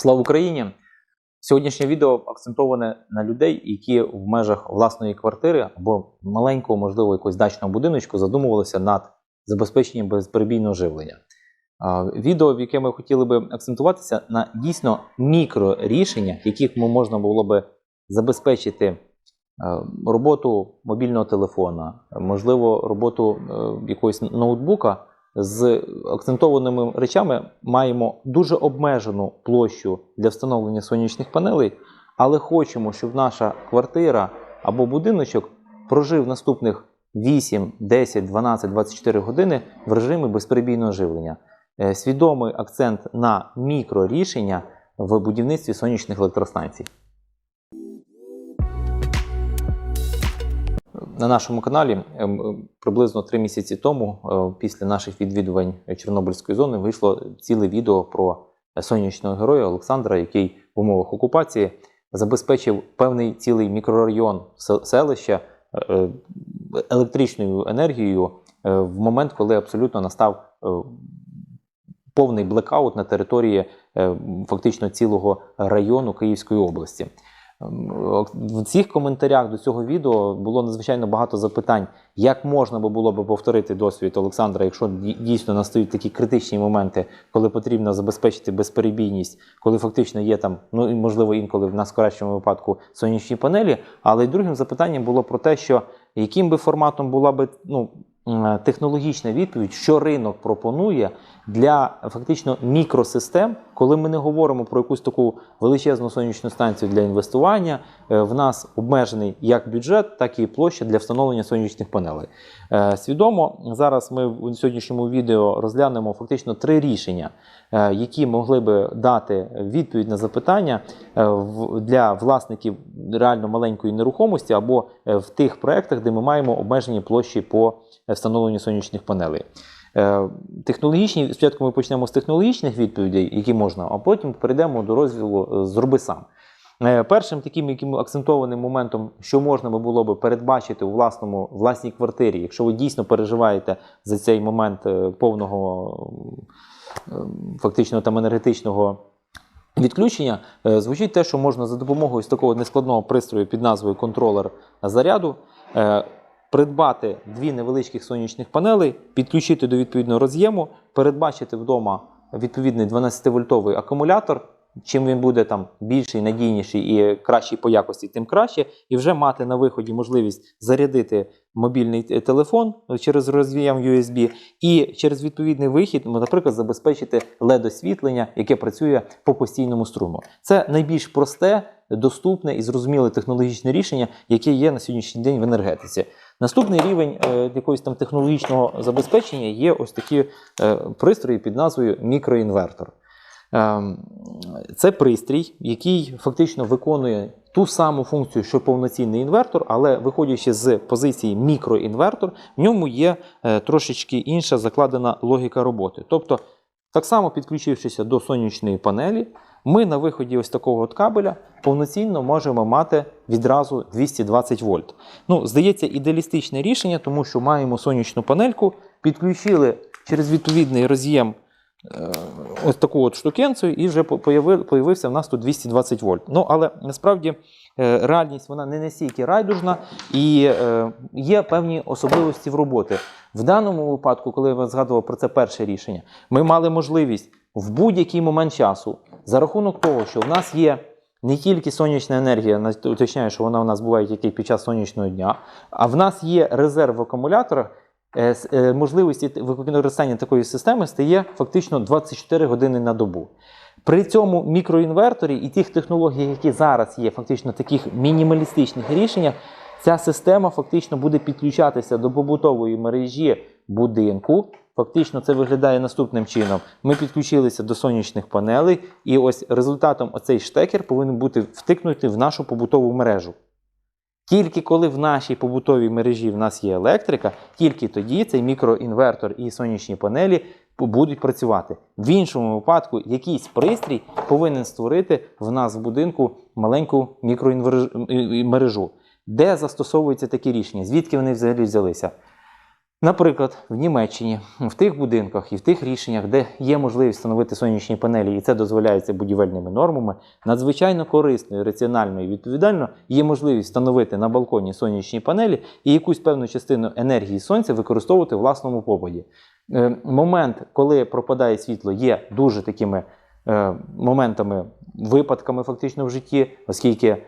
Слава Україні! Сьогоднішнє відео акцентоване на людей, які в межах власної квартири або маленького, можливо, якогось дачного будиночку задумувалися над забезпеченням безперебійного живлення. Відео, в яке ми хотіли би акцентуватися на дійсно мікрорішення, яких можна було би забезпечити е, роботу мобільного телефона, можливо, роботу е, якогось ноутбука з акцентованими речами маємо дуже обмежену площу для встановлення сонячних панелей, але хочемо, щоб наша квартира або будиночок прожив наступних 8, 10, 12, 24 години в режимі безперебійного живлення. Е, Свідомий акцент на мікрорішення в будівництві сонячних електростанцій. На нашому каналі ем, ем, приблизно три місяці тому, е, після наших відвідувань Чорнобильської зони, вийшло ціле відео про сонячного героя Олександра, який в умовах окупації забезпечив певний цілий мікрорайон селища е, е, електричною енергією в момент, коли абсолютно настав повний блекаут на території фактично цілого району Київської області. Ем, В цих коментарях до цього відео було надзвичайно багато запитань, як можна було би повторити досвід Олександра, якщо дійсно настають такі критичні моменти, коли потрібно забезпечити безперебійність, коли фактично є там, ну і можливо інколи в нас кращому випадку сонячні панелі. Але й другим запитанням було про те, що яким би форматом була би ну, технологічна відповідь, що ринок пропонує для фактично мікросистем, коли ми не говоримо про якусь таку величезну сонячну станцію для інвестування, е, в нас обмежений як бюджет, так і площа для встановлення сонячних панелей. Е, Свідомо зараз ми в сьогоднішньому відео розглянемо фактично три рішення, е, які могли би дати відповідь на запитання е, для власників реально маленької нерухомості або е, в тих проектах, де ми маємо обмежені площі по е, встановленню сонячних панелей. Е, Технологічні, спочатку ми почнемо з технологічних відповідей, які можна, а потім перейдемо до розділу е, зроби сам. Першим таким яким акцентованим моментом, що можна було би передбачити у власному власній квартирі, якщо ви дійсно переживаєте за цей момент повного фактично там енергетичного відключення, звучить те, що можна за допомогою такого нескладного пристрою під назвою контролер заряду придбати дві невеличких сонячних панелей, підключити до відповідного роз'єму, передбачити вдома відповідний 12-вольтовий акумулятор. Чим він буде там більший, надійніший і кращий по якості, тим краще, і вже мати на виході можливість зарядити мобільний е, телефон через роз'єм USB і через відповідний вихід, ну, наприклад, забезпечити LED-освітлення, яке працює по постійному струму. Це найбільш просте, доступне і зрозуміле технологічне рішення, яке є на сьогоднішній день в енергетиці. Наступний рівень е, якогось там технологічного забезпечення є ось такі е, пристрої під назвою мікроінвертор. Ем, Це пристрій, який фактично виконує ту саму функцію, що повноцінний інвертор, але виходячи з позиції мікроінвертор, в ньому є е, трошечки інша закладена логіка роботи. Тобто, так само підключившися до сонячної панелі, ми на виході ось такого от кабеля повноцінно можемо мати відразу 220 вольт. Ну, здається, ідеалістичне рішення, тому що маємо сонячну панельку, підключили через відповідний роз'єм е, ось таку от штукенцю, і вже появився в нас тут 220 вольт. Ну, але насправді е, реальність вона не настільки райдужна і е, є певні особливості в роботи. В даному випадку, коли я згадував про це перше рішення, ми мали можливість в будь-який момент часу за рахунок того, що в нас є не тільки сонячна енергія, уточняю, що вона у нас буває тільки під час сонячного дня, а в нас є резерв в акумуляторах. е, е, Можливості використання такої системи стає фактично 24 години на добу. При цьому мікроінверторі і тих технологіях, які зараз є, фактично таких мінімалістичних рішеннях, ця система фактично буде підключатися до побутової мережі будинку. Фактично це виглядає наступним чином. Ми підключилися до сонячних панелей, і ось результатом оцей штекер повинен бути втикнутий в нашу побутову мережу. Тільки коли в нашій побутовій мережі в нас є електрика, тільки тоді цей мікроінвертор і сонячні панелі будуть працювати. В іншому випадку якийсь пристрій повинен створити в нас в будинку маленьку мікромережу. Де застосовуються такі рішення? Звідки вони взагалі взялися? Наприклад, в Німеччині, в тих будинках і в тих рішеннях, де є можливість встановити сонячні панелі, і це дозволяється будівельними нормами, надзвичайно корисно, і раціонально і відповідально є можливість встановити на балконі сонячні панелі і якусь певну частину енергії сонця використовувати в власному побуді. Е, Момент, коли пропадає світло, є дуже такими е, моментами, випадками фактично в житті, оскільки е,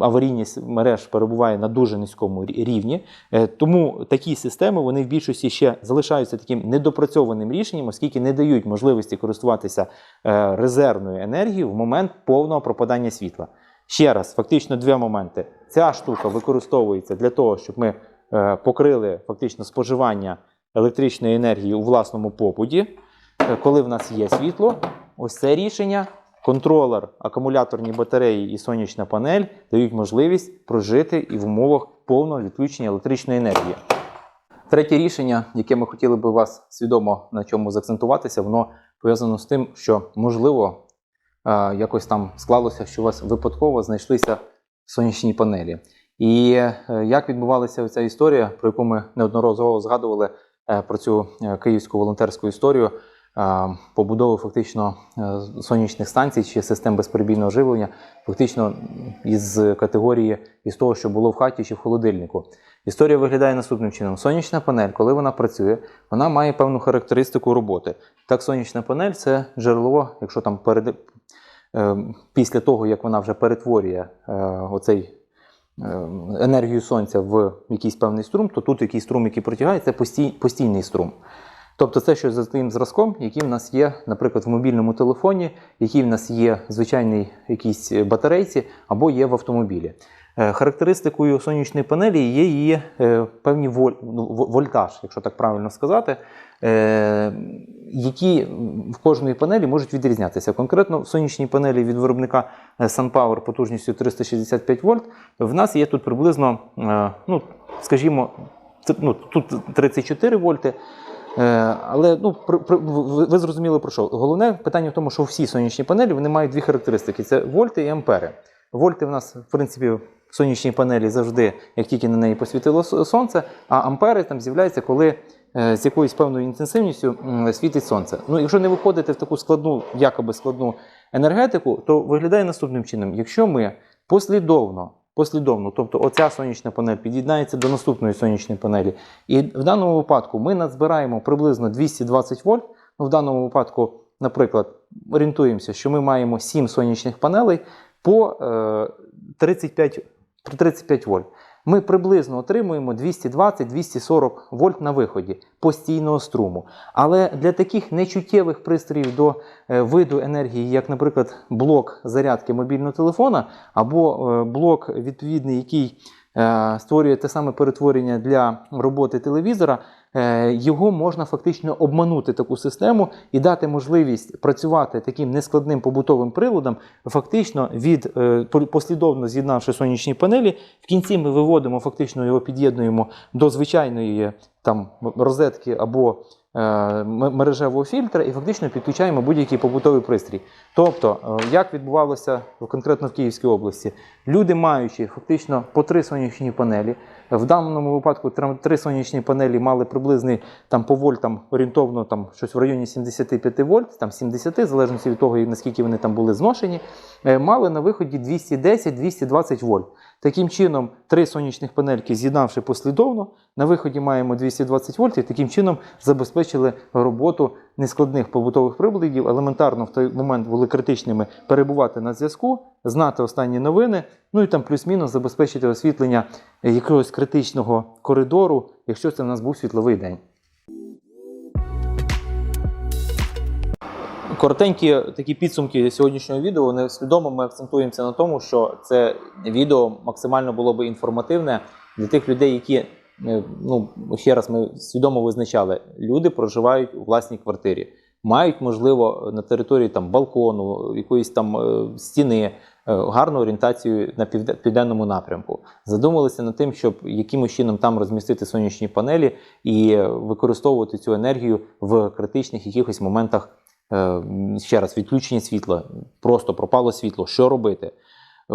аварійність мереж перебуває на дуже низькому рівні. Е, Тому такі системи вони в більшості ще залишаються таким недопрацьованим рішенням, оскільки не дають можливості користуватися е, резервною енергією в момент повного пропадання світла. Ще раз, фактично, два моменти. Ця штука використовується для того, щоб ми покрили фактично споживання електричної енергії у власному побуді, Е, коли в нас є світло. Ось це рішення. Контролер, акумуляторні батареї і сонячна панель дають можливість прожити і в умовах повного відключення електричної енергії. Третє рішення, яке ми хотіли би вас свідомо на чому заакцентуватися, воно пов'язано з тим, що можливо е, якось там склалося, що у вас випадково знайшлися сонячні панелі. І е, як відбувалася ця історія, про яку ми неодноразово згадували е, про цю київську волонтерську історію побудови фактично е, сонячних станцій чи систем безперебійного живлення, фактично із категорії із того, що було в хаті чи в холодильнику. Історія виглядає наступним чином: сонячна панель, коли вона працює, вона має певну характеристику роботи. Так, сонячна панель це джерело, якщо там перед, е, після того, як вона вже перетворює е, оцей енергію сонця в якийсь певний струм, то тут якийсь струм, який протягає, це постій, постійний струм. Тобто це щось за тим зразком, який в нас є, наприклад, в мобільному телефоні, який в нас є в звичайній якійсь батарейці або є в автомобілі. Е, Характеристикою сонячної панелі є її е, певні воль, ну, вольтаж, якщо так правильно сказати, е, які в кожної панелі можуть відрізнятися. Конкретно в сонячній панелі від виробника е, SunPower потужністю 365 вольт, в нас є тут приблизно, е, ну, скажімо, ну, тут 34 вольти. Е, Але ну, ви ви зрозуміли про що. Головне питання в тому, що всі сонячні панелі вони мають дві характеристики: це вольти і ампери. Вольти в нас, в принципі, в сонячній панелі завжди, як тільки на неї посвітило сонце, а ампери там з'являються, коли е, з якоюсь певною інтенсивністю світить сонце. Ну, якщо не виходити в таку складну, якоби складну енергетику, то виглядає наступним чином: якщо ми послідовно, послідовно, тобто оця сонячна панель під'єднається до наступної сонячної панелі, і в даному випадку ми назбираємо приблизно 220 вольт. Ну, в даному випадку, наприклад, орієнтуємося, що ми маємо 7 сонячних панелей по е, 35, 35 вольт. Ми приблизно отримуємо 220-240 вольт на виході постійного струму. Але для таких нечуттєвих пристроїв до е, виду енергії, як, наприклад, блок зарядки мобільного телефона, або е, блок відповідний, який е, створює те саме перетворення для роботи телевізора, його можна фактично обманути таку систему і дати можливість працювати таким нескладним побутовим приладом, фактично від е, послідовно з'єднавши сонячні панелі. В кінці ми виводимо, фактично його під'єднуємо до звичайної там розетки або е, мережевого фільтра і фактично підключаємо будь-який побутовий пристрій. Тобто, е, як відбувалося конкретно в Київській області, люди, маючи фактично по три сонячні панелі, в даному випадку три сонячні панелі мали приблизний там по вольтам орієнтовно там щось в районі 75 вольт, там 70, в залежності від того, наскільки вони там були зношені, е, мали на виході 210-220 вольт. Таким чином, три сонячних панельки, з'єднавши послідовно, на виході маємо 220 вольт і таким чином забезпечили роботу нескладних побутових приладів. Елементарно в той момент були критичними перебувати на зв'язку, знати останні новини, ну і там плюс-мінус забезпечити освітлення якогось критичного коридору, якщо це в нас був світловий день. Коротенькі такі підсумки сьогоднішнього відео. Вони свідомо ми акцентуємося на тому, що це відео максимально було би інформативне для тих людей, які ну ще раз ми свідомо визначали, люди проживають у власній квартирі, мають можливо на території там балкону, якоїсь там е, стіни. е, Гарну орієнтацію на півде- південному напрямку. Задумалися над тим, щоб якимось чином там розмістити сонячні панелі і використовувати цю енергію в критичних якихось моментах Е, ще раз, відключення світла, просто пропало світло. Що робити?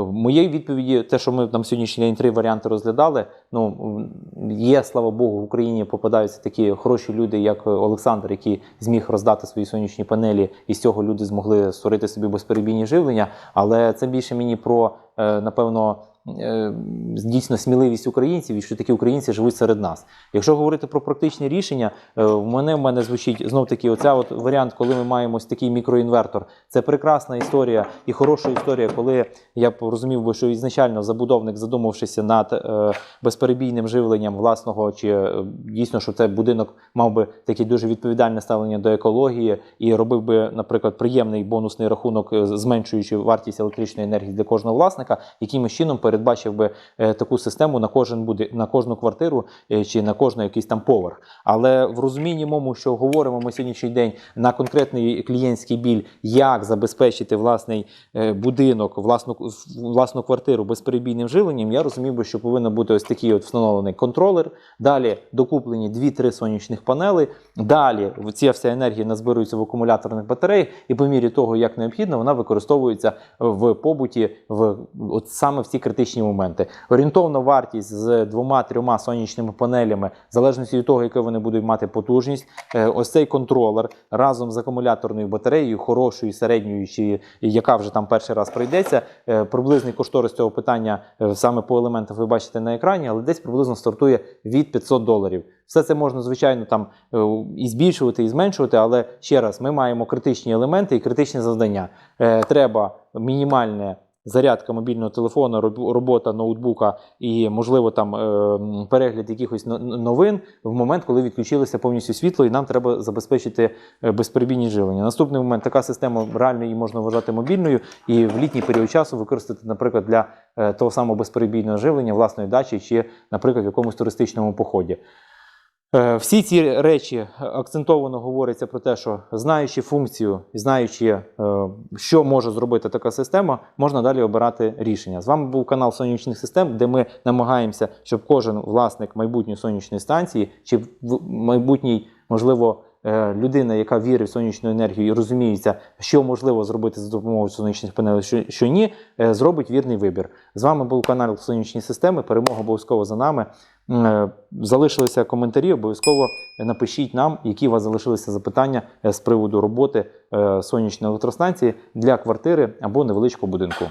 В моїй відповіді, те, що ми там сьогоднішній день три варіанти розглядали. Ну є, слава Богу, в Україні попадаються такі хороші люди, як Олександр, який зміг роздати свої сонячні панелі, і з цього люди змогли створити собі безперебійні живлення. Але це більше мені про е, напевно. Е, Дійсно сміливість українців і що такі українці живуть серед нас. Якщо говорити про практичні рішення, е, в мене в мене звучить знов таки оця от варіант, коли ми маємо ось такий мікроінвертор. Це прекрасна історія і хороша історія, коли я б розумів би, що ізначально забудовник, задумавшися над е, безперебійним живленням власного, чи дійсно, що це будинок мав би таке дуже відповідальне ставлення до екології і робив би, наприклад, приємний бонусний рахунок, зменшуючи вартість електричної енергії для кожного власника, якимось чином передбачив би е, таку систему на кожен буде на кожну квартиру е, чи на кожний якийсь там поверх. Але в розумінні мому, що говоримо ми сьогоднішній день на конкретний клієнтський біль, як забезпечити власний е, будинок, власну власну квартиру безперебійним живленням, я розумів би, що повинен бути ось такий от встановлений контролер. Далі докуплені 2-3 сонячних панели. Далі ця вся енергія назбирується в акумуляторних батареях, і по мірі того, як необхідно, вона використовується в побуті в от саме в ці критичні моменти. Орієнтовна вартість з двома-трьома сонячними панелями, в залежності від того, яку вони будуть мати потужність. Е, Ось цей контролер разом з акумуляторною батареєю, хорошою, середньою, чи яка вже там перший раз пройдеться. е, Приблизний кошторис цього питання е, саме по елементах ви бачите на екрані, але десь приблизно стартує від 500 доларів. Все це можна, звичайно, там і збільшувати, і зменшувати, але ще раз, ми маємо критичні елементи і критичні завдання. Треба мінімальне зарядка мобільного телефону, роб- робота ноутбука і, можливо, там е, перегляд якихось новин в момент, коли відключилося повністю світло, і нам треба забезпечити е, безперебійні живлення. Наступний момент така система реально її можна вважати мобільною і в літній період часу використати, наприклад, для е, того самого безперебійного живлення власної дачі чи, наприклад, в якомусь туристичному поході. Е, Всі ці речі акцентовано говориться про те, що знаючи функцію, знаючи, е, що може зробити така система, можна далі обирати рішення. З вами був канал сонячних систем, де ми намагаємося, щоб кожен власник майбутньої сонячної станції чи майбутній, можливо, е, людина, яка вірить в сонячну енергію і розуміється, що можливо зробити за допомогою сонячних панелей, що, що ні, е, зробить вірний вибір. З вами був канал Сонячні системи. Перемога обов'язково за нами. Е, Залишилися коментарі. Обов'язково напишіть нам, які у вас залишилися запитання е, з приводу роботи е, сонячної електростанції для квартири або невеличкого будинку.